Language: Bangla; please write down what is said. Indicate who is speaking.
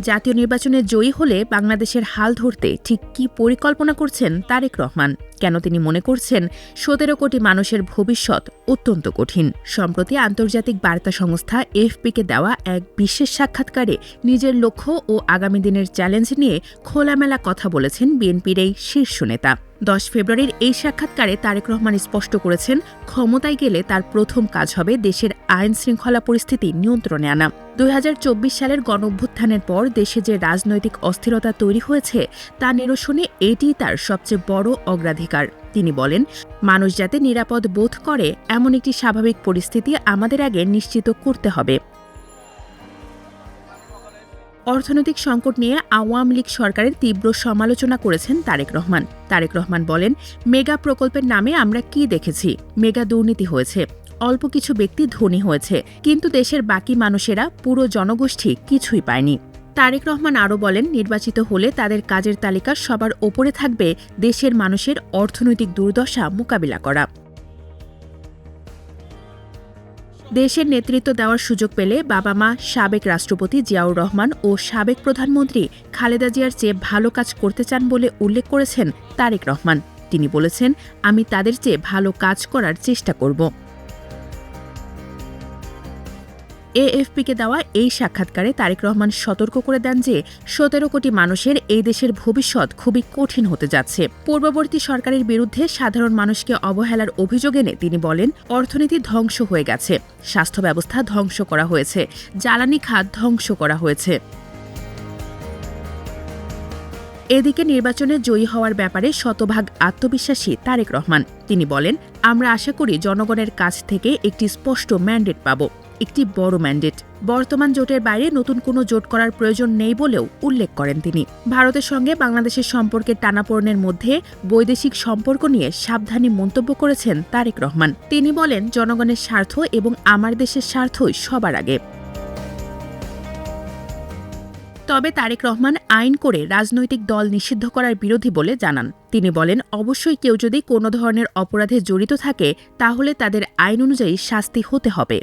Speaker 1: জাতীয় নির্বাচনে জয়ী হলে বাংলাদেশের হাল ধরতে ঠিক কী পরিকল্পনা করছেন তারেক রহমান? কেন তিনি মনে করছেন সতেরো কোটি মানুষের ভবিষ্যৎ অত্যন্ত কঠিন? সম্প্রতি আন্তর্জাতিক বার্তা সংস্থা এফপিকে দেওয়া এক বিশেষ সাক্ষাৎকারে নিজের লক্ষ্য ও আগামী দিনের চ্যালেঞ্জ নিয়ে খোলামেলা কথা বলেছেন বিএনপির এই শীর্ষ নেতা। দশ ফেব্রুয়ারির এই সাক্ষাৎকারে তারেক রহমান স্পষ্ট করেছেন, ক্ষমতায় গেলে তার প্রথম কাজ হবে দেশের আইন শৃঙ্খলা পরিস্থিতি নিয়ন্ত্রণে আনা। দুই হাজার চব্বিশ সালের গণঅভ্যুত্থানের পর দেশে যে রাজনৈতিক অস্থিরতা তৈরি হয়েছে, তা নিরসনে এটিই তার সবচেয়ে বড় অগ্রাধিকার। তিনি বলেন, মানুষ যাতে নিরাপদ বোধ করে, এমন একটি স্বাভাবিক পরিস্থিতি আমাদের আগে নিশ্চিত করতে হবে। অর্থনৈতিক সংকট নিয়ে আওয়ামী লীগ সরকারের তীব্র সমালোচনা করেছেন তারেক রহমান। তারেক রহমান বলেন, মেগা প্রকল্পের নামে আমরা কি দেখেছি? মেগা দুর্নীতি হয়েছে। অল্প কিছু ব্যক্তি ধনী হয়েছে, কিন্তু দেশের বাকি মানুষেরা পুরো জনগোষ্ঠী কিছুই পায়নি। তারেক রহমান আরও বলেন, নির্বাচিত হলে তাদের কাজের তালিকা সবার ওপরে থাকবে দেশের মানুষের অর্থনৈতিক দুর্দশা মোকাবিলা করা। দেশের নেতৃত্ব দেওয়ার সুযোগ পেলে বাবা মা সাবেক রাষ্ট্রপতি জিয়াউর রহমান ও সাবেক প্রধানমন্ত্রী খালেদা জিয়ার চেয়ে ভালো কাজ করতে চান বলে উল্লেখ করেছেন তারেক রহমান। তিনি বলেছেন, আমি তাদের চেয়ে ভালো কাজ করার চেষ্টা করব। এএফপিকে দেওয়া এই সাক্ষাৎকারে তারেক রহমান সতর্ক করে দেন যে সতেরো কোটি মানুষের এই দেশের ভবিষ্যৎ খুবই কঠিন হতে যাচ্ছে। পূর্ববর্তী সরকারের বিরুদ্ধে সাধারণ মানুষকে অবহেলার অভিযোগ এনে তিনি বলেন, অর্থনীতি ধ্বংস হয়ে গেছে, স্বাস্থ্য ব্যবস্থা ধ্বংস করা হয়েছে, জ্বালানি খাত ধ্বংস করা হয়েছে। এদিকে নির্বাচনে জয়ী হওয়ার ব্যাপারে শতভাগ আত্মবিশ্বাসী তারেক রহমান। তিনি বলেন, আমরা আশা করি জনগণের কাছ থেকে একটি স্পষ্ট ম্যান্ডেট পাব। একটি বড় ম্যান্ডেট। বর্তমান জোটের বাইরে নতুন কোনো জোট করার প্রয়োজন নেই বলেও উল্লেখ করেন তিনি। ভারতের সঙ্গে বাংলাদেশের সম্পর্কের টানাপোড়নের মধ্যে বৈদেশিক সম্পর্ক নিয়ে সাবধানী মন্তব্য করেছেন তারেক রহমান। তিনি বলেন, জনগণের স্বার্থ এবং আমার দেশের স্বার্থই সবার আগে। তবে তারেক রহমান আইন করে রাজনৈতিক দল নিষিদ্ধ করার বিরোধী বলে জানান। তিনি বলেন, অবশ্যই কেউ যদি কোনো ধরনের অপরাধে জড়িত থাকে, তাহলে তাদের আইন অনুযায়ী শাস্তি হতে হবে।